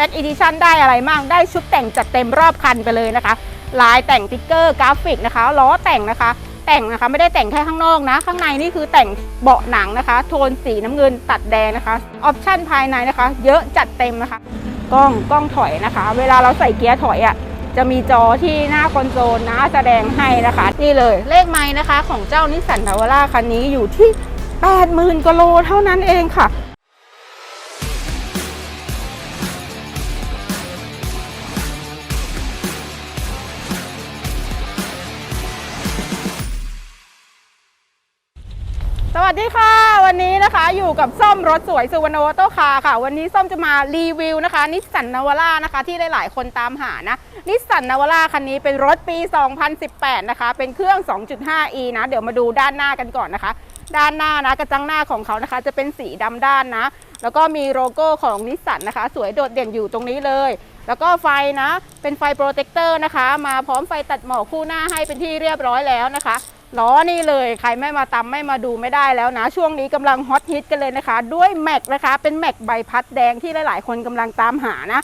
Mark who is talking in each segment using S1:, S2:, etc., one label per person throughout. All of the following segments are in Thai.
S1: บ็กอีดิชั่นได้อะไรมั่งได้ชุดแต่งจัดเต็มรอบคันไปเลยนะคะ ลายแต่งติ๊กเกอร์กราฟิกนะคะ ล้อแต่งนะคะ แต่งนะคะไม่ได้แต่งแค่ข้างนอกนะ ข้างในนี่คือแต่งเบาะหนังนะคะ โทนสีน้ำเงินตัดแดงนะคะ ออปชั่นภายในนะคะ เยอะจัดเต็มนะคะ กล้องกล้องถอยนะคะ เวลาเราใส่เกียร์ถอยอะ่ะจะมีจอที่หน้าคอนโซลนะแสดงให้นะคะ นี่เลยเลขไม้นะคะ ของเจ้านิสสันนาวาร่าคันนี้อยู่ที่ 80,000กิโลเท่านั้นเองค่ะ วัสดีค่ะ วันนี้นะคะอยู่กับส้มรถสวยสุวรรณโอโตคาค่ะ วันนี้ส้มจะมารีวิวนะคะนิสสันนาวาร่านะคะ ที่หลาย ๆ คนตามหานะนิสสันนาวาร่าคันนี้เป็นรถปี 2018 นะคะ เป็นเครื่อง 2.5e นะ เดี๋ยวมาดูด้านหน้ากันก่อนนะคะ ด้านหน้านะกระจังหน้าของเขานะคะ จะเป็นสีดำด้านนะ แล้วก็มีโลโก้ของนิสสันนะคะ สวยโดดเด่นอยู่ตรงนี้เลย แล้วก็ไฟนะ เป็นไฟโปรเทคเตอร์นะคะ มาพร้อมไฟตัดหมอกคู่หน้าให้เป็นที่เรียบร้อยแล้วนะคะ ล้อนี่เลยใครไม่มาตำไม่มาดูไม่ได้แล้วนะ ช่วงนี้กำลังฮอตฮิตกันเลยนะคะ ด้วยแม็กนะคะ เป็นแม็กใบพัดแดงที่หลาย ๆ คนกำลังตามหานะ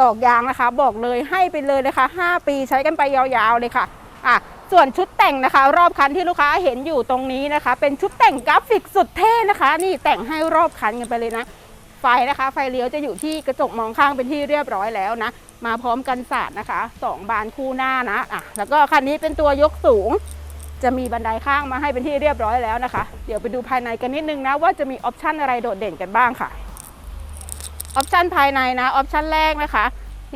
S1: ดอกยางนะคะ บอกเลยให้ไปเลยนะคะ 5 ปีใช้กันไปยาว ๆ เลยค่ะอะส่วนชุดแต่งนะคะ รอบคันที่ลูกค้าเห็นอยู่ตรงนี้นะคะ เป็นชุดแต่งกราฟิกสุดเท่นะคะ นี่แต่งให้รอบคันกันไปเลยนะไฟนะคะ ไฟเลี้ยวจะอยู่ที่กระจกมองข้างเป็นที่เรียบร้อยแล้วนะมาพร้อมกันศาสตร์นะคะสองบานคู่หน้านะอะแล้วก็คันนี้เป็นตัวยกสูง จะมีบันไดข้างมาให้เป็นที่เรียบร้อยแล้วนะคะ เดี๋ยวไปดูภายในกันนิดนึงนะว่าจะมีออปชันอะไรโดดเด่นกันบ้างค่ะออปชันภายในนะออปชันแรกนะคะ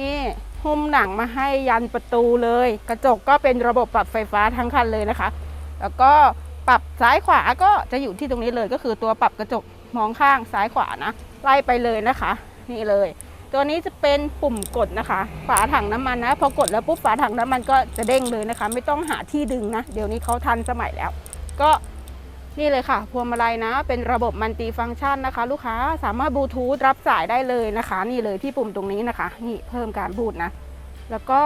S1: นี่หุ้มหนังมาให้ยันประตูเลย กระจกก็เป็นระบบปรับไฟฟ้าทั้งคันเลยนะคะ แล้วก็ปรับซ้ายขวาก็จะอยู่ที่ตรงนี้เลยก็คือตัวปรับกระจกมองข้างซ้ายขวานะ ไล่ไปเลยนะคะ นี่เลย ตัวนี้จะเป็นปุ่มกดนะคะ ฝาถังน้ำมันนะ พอกดแล้วปุ๊บฝาถังน้ำมันก็จะเด้งเลยนะคะ ไม่ต้องหาที่ดึงนะ เดี๋ยวนี้เขาทันสมัยแล้ว ก็นี่เลยค่ะพวงมาลัยนะ เป็นระบบมัลติฟังก์ชันนะคะ ลูกค้าสามารถบลูทูธรับสายได้เลยนะคะ นี่เลยที่ปุ่มตรงนี้นะคะ นี่เพิ่มการบูตนะ แล้วก็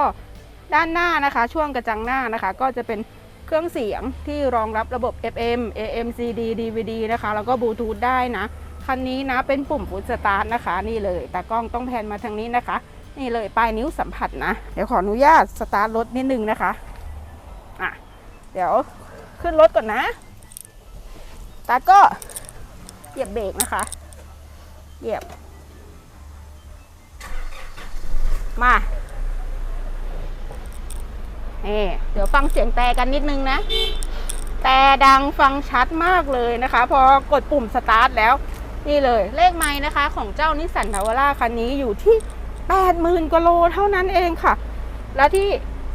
S1: ด้านหน้านะคะ ช่วงกระจังหน้านะคะ ก็จะเป็นเครื่องเสียงที่รองรับระบบ FM AM CD DVD นะคะ แล้วก็บลูทูธได้นะ คันนี้นะเป็นปุ่มฟุตสตาร์ทนะคะ นี่เลยแต่กล้องต้องแพนมาทางนี้นะคะ นี่เลยปลายนิ้วสัมผัสนะเดี๋ยวขออนุญาตสตาร์ทรถนิดนึงนะคะอะเดี๋ยวขึ้นรถก่อนนะ ตาก็เหยียบเบรกนะคะ เหยียบ มาเอ่เดี๋ยวฟังเสียงแต่กันนิดนึงนะ แต่ดังฟังชัดมากเลยนะคะ พอกดปุ่มสตาร์ทแล้ว นี่เลยเลขไม้นะคะของเจ้านิสสันนาวาร่าคันนี้อยู่ที่ 80,000กิโลเท่านั้นเองค่ะ และที่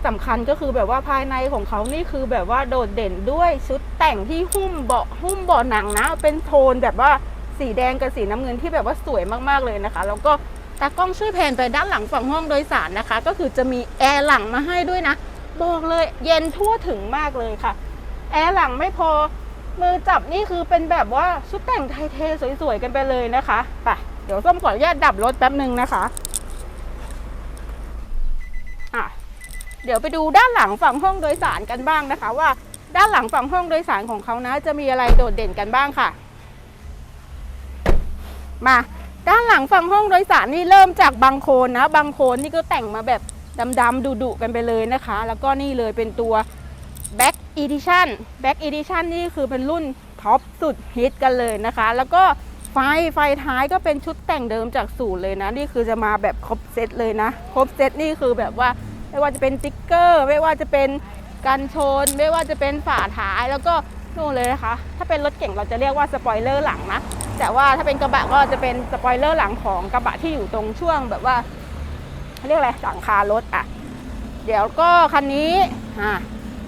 S1: สำคัญก็คือแบบว่าภายในของเขานี่คือแบบว่าโดดเด่นด้วยชุดแต่งที่หุ้มเบาะหุ้มเบาะหนังนะ เป็นโทนแบบว่าสีแดงกับสีน้ำเงินที่แบบว่าสวยมากๆเลยนะคะ แล้วก็ตากล้องช่วยแผนไปด้านหลังฝั่งห้องโดยสารนะคะ ก็คือจะมีแอร์หลังมาให้ด้วยนะ บอกเลยเย็นทั่วถึงมากเลยค่ะ แอร์หลังไม่พอ มือจับนี่คือเป็นแบบว่าชุดแต่งไทยเทสวยๆกันไปเลยนะคะไปเดี๋ยวส้มขออนุญาตดับรถแป๊บหนึ่งนะคะอะเดี๋ยวไปดูด้านหลังฝั่งห้องโดยสารกันบ้างนะคะ ว่าด้านหลังฝั่งห้องโดยสารของเขานะ จะมีอะไรโดดเด่นกันบ้างค่ะ มาด้านหลังฝั่งห้องโดยสารนี่เริ่มจากบางโคนนะบางโคนนี่ก็แต่งมาแบบดำๆดุๆกันไปเลยนะคะ แล้วก็นี่เลยเป็นตัว Back Edition Back Edition นี่คือเป็นรุ่นท็อปสุดฮิตกันเลยนะคะ แล้วก็ไฟไฟท้ายก็เป็นชุดแต่งเดิมจากศูนย์เลยนะ นี่คือจะมาแบบครบเซตเลยนะ ครบเซตนี่คือแบบว่าไม่ว่าจะเป็นติ๊กเกอร์ ไม่ว่าจะเป็นกันชน ไม่ว่าจะเป็นฝาท้ายแล้วก็นู่นเลยนะคะ ถ้าเป็นรถเก่งเราจะเรียกว่าสปอยเลอร์หลังนะ แต่ว่าถ้าเป็นกระบะก็จะเป็นสปอยเลอร์หลังของกระบะที่อยู่ตรงช่วงแบบว่าเรียกอะไรหลังคารถอะ เดี๋ยวก็คันนี้อะ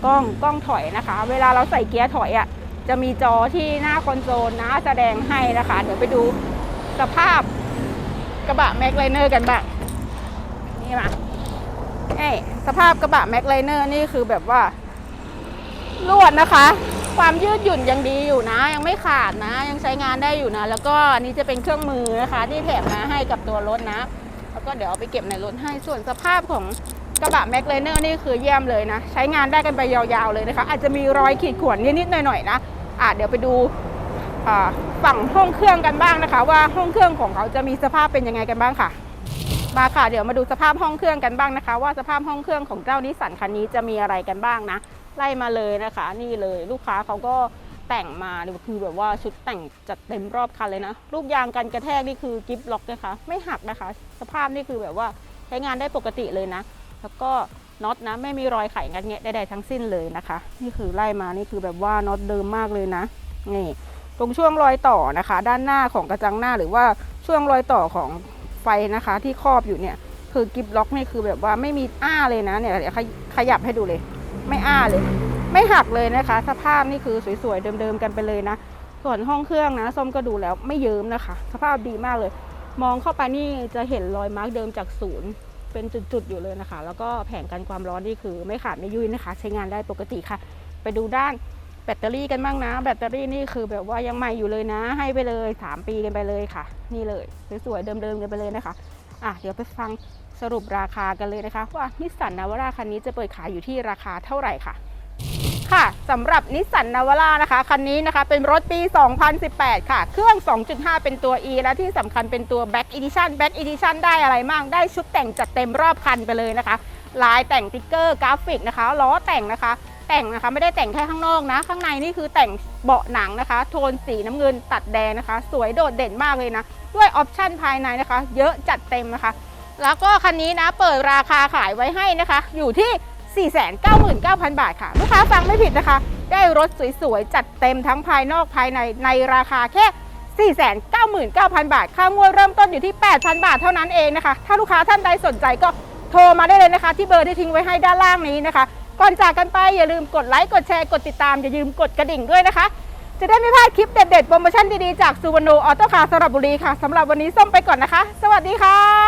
S1: กล้องกล้องถอยนะคะ เวลาเราใส่เกียร์ถอยอะ่ะจะมีจอที่หน้าคอนโซลนะแสดงให้นะคะ เดี๋ยวไปดูสภาพกระบะแม็กไลเนอร์กันบ้างนี่มาเอ้สภาพกระบะแม็กไลเนอร์นี่คือแบบว่าลวดนะคะ ความยืดหยุ่นยังดีอยู่นะ ยังไม่ขาดนะ ยังใช้งานได้อยู่นะ แล้วก็อันนี้จะเป็นเครื่องมือนะคะ ที่แถมมาให้กับตัวรถนะ แล้วก็เดี๋ยวเอาไปเก็บในรถให้ส่วนสภาพของ กระบะแม็กเลเนอร์นี่คือเยี่ยมเลยนะ ใช้งานได้กันไปยาวๆเลยนะคะ อาจจะมีรอยขีดข่วนนิดๆหน่อยๆนะอะเดี๋ยวไปดูฝั่งห้องเครื่องกันบ้างนะคะ ว่าห้องเครื่องของเขาจะมีสภาพเป็นยังไงกันบ้างค่ะมาค่ะเดี๋ยวมาดูสภาพห้องเครื่องกันบ้างนะคะ ว่าสภาพห้องเครื่องของเจ้านิสสันคันนี้จะมีอะไรกันบ้างนะไล่มาเลยนะคะ นี่เลยลูกค้าเขาก็แต่งมาเนี่ยคือแบบว่าชุดแต่งจัดเต็มรอบคันเลยนะลูกยางกันกระแทกนี่คือกิฟล็อกนะคะ ไม่หักนะคะ สภาพนี่คือแบบว่าใช้งานได้ปกติเลยนะ แล้วก็น็อตนะไม่มีรอยไขงัดแงะใดๆทั้งสิ้นเลยนะคะ นี่คือไล่มานี่คือแบบว่าน็อตเดิมมากเลยนะนี่ตรงช่วงรอยต่อนะคะ ด้านหน้าของกระจังหน้าหรือว่าช่วงรอยต่อของไฟนะคะ ที่ครอบอยู่เนี่ย คือกิฟล็อกนี่คือแบบว่าไม่มีอ้าเลยนะเนี่ยเดี๋ยวขยขยับให้ดูเลย ไม่อ้าเลย ไม่หักเลยนะคะ สภาพนี่คือสวยๆเดิมๆกันไปเลยนะ ส่วนห้องเครื่องนะส้มก็ดูแล้วไม่เยิ้มนะคะ สภาพดีมากเลย มองเข้าไปนี่จะเห็นรอยมาร์กเดิมจากศูนย์ เป็นจุดๆอยู่เลยนะคะ แล้วก็แผงกันความร้อนนี่คือไม่ขาดไม่ยุ่ยนะคะ ใช้งานได้ปกติค่ะ ไปดูด้านแบตเตอรี่กันบ้างนะ แบตเตอรี่นี่คือแบบว่ายังใหม่อยู่เลยนะ ให้ไปเลย 3 ปีกันไปเลยค่ะ นี่เลยสวยๆเดิมๆกันไปเลยนะคะอะเดี๋ยวไปฟังสรุปราคากันเลยนะคะ ว่านิสสันนาวราคันนี้จะเปิดขายอยู่ที่ราคาเท่าไหร่ค่ะ ค่ะสำหรับนิสสันนาวาร่านะคะ คันนี้นะคะเป็นรถปี 2018 ค่ะ เครื่อง 2.5 เป็นตัว E และที่สำคัญเป็นตัว Back Edition Back Edition ได้อะไรบ้างได้ชุดแต่งจัดเต็มรอบคันไปเลยนะคะ ลายแต่งติ๊กเกอร์กราฟิกนะคะ ล้อแต่งนะคะ แต่งนะคะไม่ได้แต่งแค่ข้างนอกนะ ข้างในนี่คือแต่งเบาะหนังนะคะ โทนสีน้ำเงินตัดแดงนะคะ สวยโดดเด่นมากเลยนะ ด้วยออปชั่นภายในนะคะ เยอะจัดเต็มนะคะ แล้วก็คันนี้นะเปิดราคาขายไว้ให้นะคะ อยู่ที่ 499,000 บาทค่ะ ลูกค้าฟังไม่ผิดนะคะ ได้รถสวยๆ จัดเต็มทั้งภายนอกภายในในราคาแค่ 499,000 บาท ค่างวดเริ่มต้นอยู่ที่ 8,000 บาทเท่านั้นเองนะคะ ถ้าลูกค้าท่านใดสนใจก็โทรมาได้เลยนะคะ ที่เบอร์ที่ทิ้งไว้ให้ด้านล่างนี้นะคะ ก่อนจากกันไปอย่าลืมกดไลค์กดแชร์กดติดตามอย่าลืมกดกระดิ่งด้วยนะคะ จะได้ไม่พลาดคลิปเด็ดๆโปรโมชั่นดีๆจากซูวรรณออโต้คาร์สระบุรีค่ะสำหรับวันนี้ส้มไปก่อนนะคะ สวัสดีค่ะ